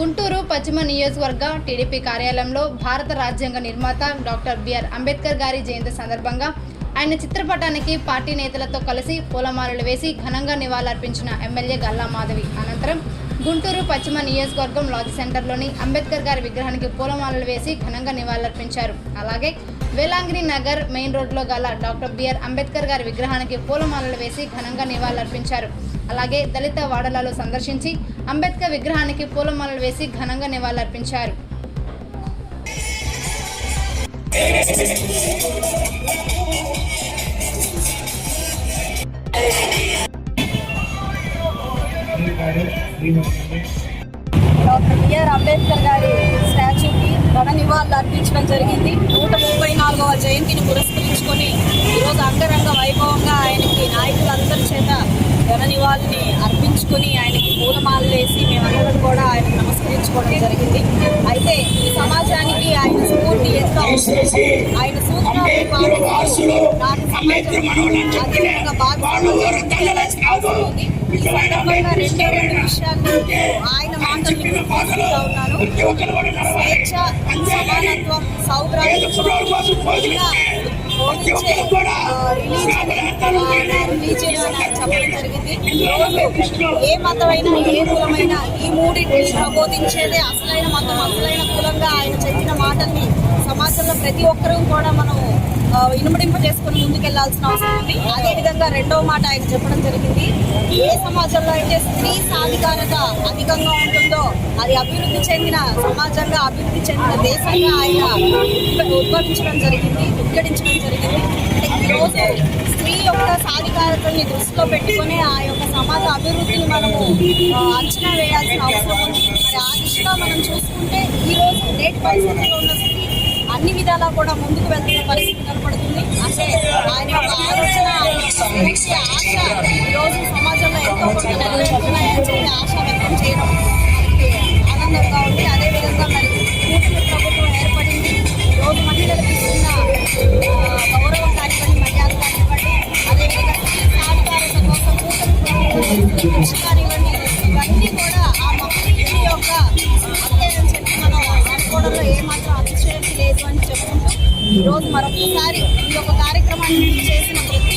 గుంటూరు పశ్చిమ నియోజకవర్గ టీడీపీ కార్యాలయంలో భారత రాజ్యాంగ నిర్మాత డాక్టర్ బిఆర్ అంబేద్కర్ గారి జయంతి సందర్భంగా ఆయన చిత్రపటానికి పార్టీ నేతలతో కలిసి పూలమాలలు వేసి ఘనంగా నివాళులర్పించిన ఎమ్మెల్యే గల్లా మాధవి. అనంతరం గుంటూరు పశ్చిమ నియోజకవర్గం లాజ్ సెంటర్లోని అంబేద్కర్ గారి విగ్రహానికి పూలమాలలు వేసి ఘనంగా నివాళులర్పించారు. అలాగే వేలాంగిని నగర్ మెయిన్ రోడ్లో గల డాక్టర్ బిఆర్ అంబేద్కర్ గారి విగ్రహానికి పూలమాలలు వేసి ఘనంగా నివాళులర్పించారు. అలాగే దళిత వాడలలో సందర్శించి అంబేద్కర్ విగ్రహానికి పూలమాలలు వేసి ఘనంగా నివాళులర్పించారు. డాక్టర్ బిఆర్ అంబేద్కర్ గారి స్టాచ్యూకి ఘన నివాళులు అర్పించడం జరిగింది. నాలుగవ జయంతిని పురస్కరించుకొని ఈరోజు అంగరంగ వైభవంగా ఆయనకి నాయకులందరి చేత ఘన నివాళుని అర్పించుకొని ఆయనకి పూలమాలలు వేసి మేమందరం కూడా ఆయనకు నమస్కరించుకోవడం జరిగింది. అయితే ఈ సమాజానికి ఆయన స్ఫూర్తి ఎంతో. ఆయన సూచనలు పాటిస్తూ నాటి సమాజం రెండు విషయాలు ఆయన మాటలు ఉన్నాను స్వేచ్ఛ సమానత్వం బోధించే రిలీజియన్ చెప్పడం జరిగింది ఏ మతమైనా ఏ కులమైనా ఈ మూడింటిని ప్రబోధించేదే అసలైన మతం అసలైన కులంగా ఆయన చెప్పిన మాటల్ని సమాజంలో ప్రతి ఒక్కరూ కూడా మనం ఇనుమడింప చేసుకుని ముందుకెళ్ళాల్సిన అవసరం ఉంది. అదే విధంగా రెండవ మాట ఆయన చెప్పడం జరిగింది. ఏ సమాజంలో అయితే స్త్రీ సాధికారత అధికంగా ఉంటుందో అది అభివృద్ధి చెందిన సమాజంగా అభివృద్ధి చెందిన దేశంగా ఆయన ఉద్భవించడం జరిగింది ఉద్ఘటించడం జరిగింది. ఈరోజు స్త్రీ యొక్క సాధికారతని దృష్టిలో పెట్టుకుని ఆ యొక్క సమాజ అభివృద్ధిని మనము అంచనా వేయాల్సిన అవసరం ఉంది. మరి ఆ దిశగా మనం చూసుకుంటే ఈ రోజు నేటి పరిస్థితిలో ఉన్న అన్ని విధాలా కూడా ముందుకు వెళ్తున్న పరిస్థితి కనపడుతుంది. అంటే ఆయన యొక్క ఆలోచన ఆశ ఈరోజు సమాజంలో ఎంతో కొంత నెరవేరుతున్నాయని చెప్పి ఆశ వ్యక్తం చేయడం ఆనందంగా ఉంది. అదేవిధంగా మరి కూటమి ప్రభుత్వం ఏర్పడింది. ఈరోజు మహిళలకు ఇస్తున్న ఆ, గౌరవం కానివ్వండి మర్యాద కానివ్వండి అదేవిధంగా సాధికారత కోసం కూటమి ప్రభుత్వం ఈరోజు మరొకసారి ఈ యొక్క కార్యక్రమాన్ని చేసిన ప్రతి